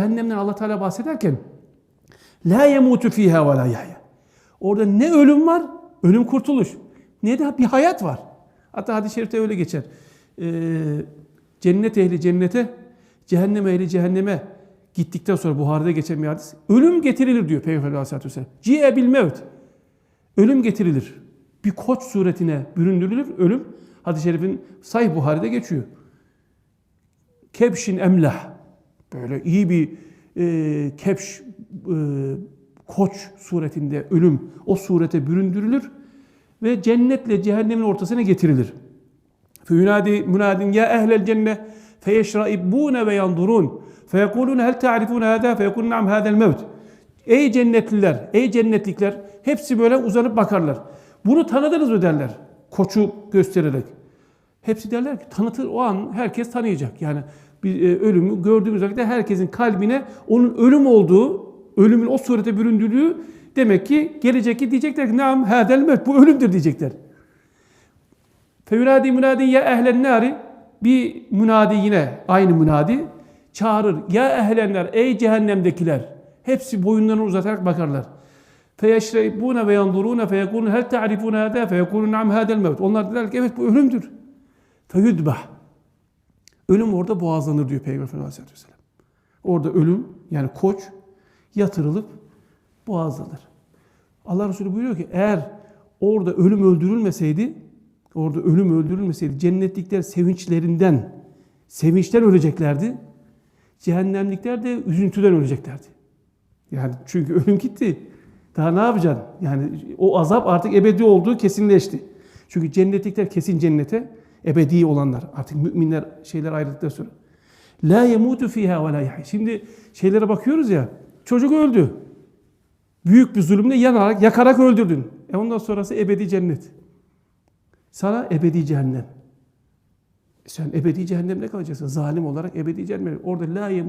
Cehennemden Allah Teala bahsederken la yemutu fiha ve la yahya. Orada ne ölüm var, ölüm kurtuluş. Ne de bir hayat var. Hatta hadis-i şerifte öyle geçer. Ee, cennet ehli cennete, cehennem ehli cehenneme gittikten sonra Buhari'de geçen bir hadis. Ölüm getirilir diyor Peygamber Aleyhisselatü Vesselam. Ci'e bil mevt. Ölüm getirilir. Bir koç suretine büründürülür ölüm. Hadis-i şerifin Sahih Buhari'de geçiyor. Kebşin emlah. Böyle iyi bir e, kepş, e, koç suretinde ölüm o surete büründürülür ve cennetle cehennemin ortasına getirilir. Feyunadi münadin ya ehlel cenne feyeşraibune ve yandurun feyekulune hel ta'rifune hâdâ feyekulun nam hâdel mevt. Ey cennetliler, ey cennetlikler hepsi böyle uzanıp bakarlar. Bunu tanıdınız mı derler koçu göstererek. Hepsi derler ki tanıtır o an herkes tanıyacak. Yani bir e, ölümü gördüğümüz vakitte herkesin kalbine onun ölüm olduğu, ölümün o surete büründüğü demek ki gelecek ki diyecekler ki nam hadel mevt bu ölümdür diyecekler. Fevladi münadi ya ehlen nari bir münadi yine aynı münadi çağırır. Ya ehlenler ey cehennemdekiler. Hepsi boyunlarını uzatarak bakarlar. Feyeşreibune ve yandurune feyekulun hel ta'rifune hâdâ feyekulun nam hadel mevt. Onlar derler ki evet bu ölümdür. Feyudbah. Ölüm orada boğazlanır diyor Peygamber Efendimiz Aleyhisselatü Vesselam. Orada ölüm yani koç yatırılıp boğazlanır. Allah Resulü buyuruyor ki eğer orada ölüm öldürülmeseydi orada ölüm öldürülmeseydi cennetlikler sevinçlerinden sevinçten öleceklerdi. Cehennemlikler de üzüntüden öleceklerdi. Yani çünkü ölüm gitti. Daha ne yapacaksın? Yani o azap artık ebedi olduğu kesinleşti. Çünkü cennetlikler kesin cennete, ebedi olanlar. Artık müminler şeyler ayrıldıktan sonra. La yemutu fiha ve la. Şimdi şeylere bakıyoruz ya. Çocuk öldü. Büyük bir zulümle yanarak, yakarak öldürdün. E ondan sonrası ebedi cennet. Sana ebedi cehennem. Sen ebedi cehennemde kalacaksın. Zalim olarak ebedi cehennem. Orada la yemutu